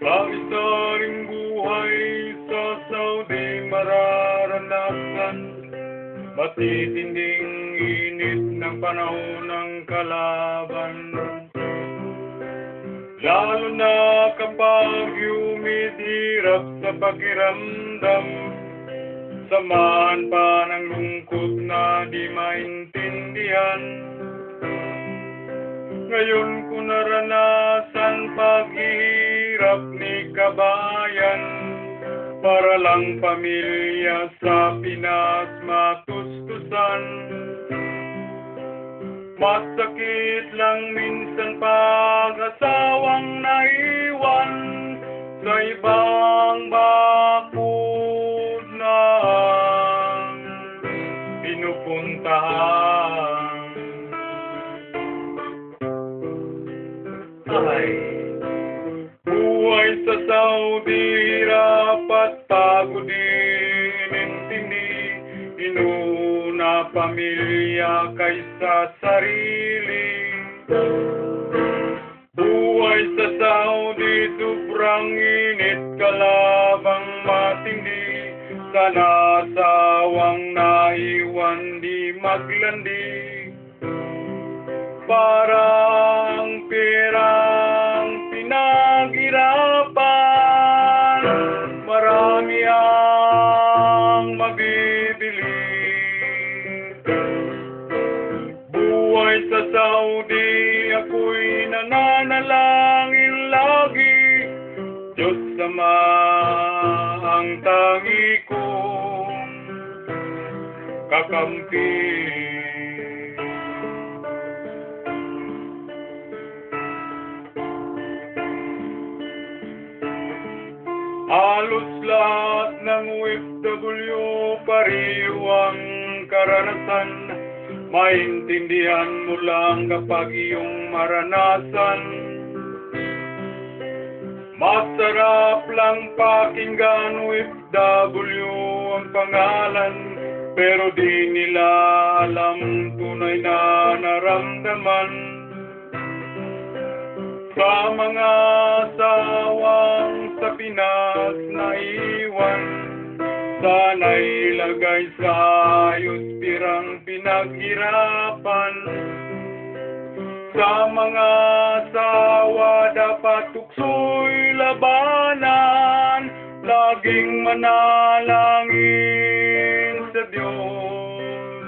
Na ring buhay sa Saudi mararanasan. Matitinding init ng panahon ng kalaban. Lalo na kapag humid hirap sa pakiramdam. Samahan pa ng lungkot na di maintindihan. Ngayon ko naranasan paghihirap kabayan Para lang pamilya sa Pinas matustusan. Masakit lang minsan pag-asawang naiwan Sa ibang bakod na pinupuntahan. Ay, sa Saudi, rapat pagod din intindi. Inuna pamilya kaysa sarili. Buhay sa Saudi, sobrang init kalabang matindi. Sana sawang naiwan di maglandi. Parang mabibili Buhay sa Saudi Ako'y nananalangin lagi. Diyos sama ang tangi kong kakampi Halos lahat ng OFW pariw ang karanasan. Maintindihan mo lang kapag iyong maranasan. Masarap lang pakinggan OFW ang pangalan Pero di nila alam tunay na naramdaman. Sa mga sa Pinas na iwan Sana'y ilagay sa ayos pirang pinaghirapan. Sa mga sawa dapat tukso'y labanan Laging manalangin sa Diyos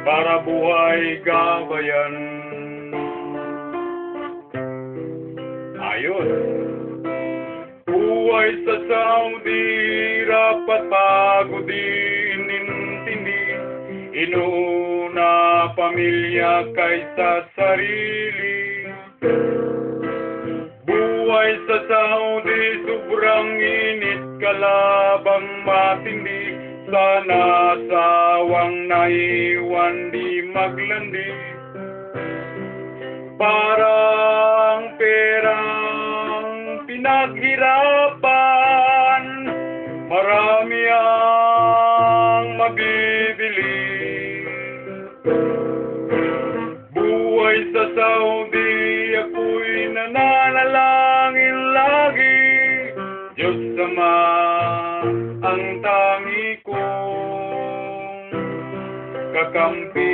Para buhay gabayan Buhay sa Saudi, rapat pagod din intindi Inuna pamilya kaysa sarili. Buhay sa Saudi, sobrang init kalabang matindi. Sana sawang naiwan di maglandi. Parang perang pinaghirapan Buhay sa Saudi Ako'y nananalangin lagi. Diyos sama ang tangi kong kakampi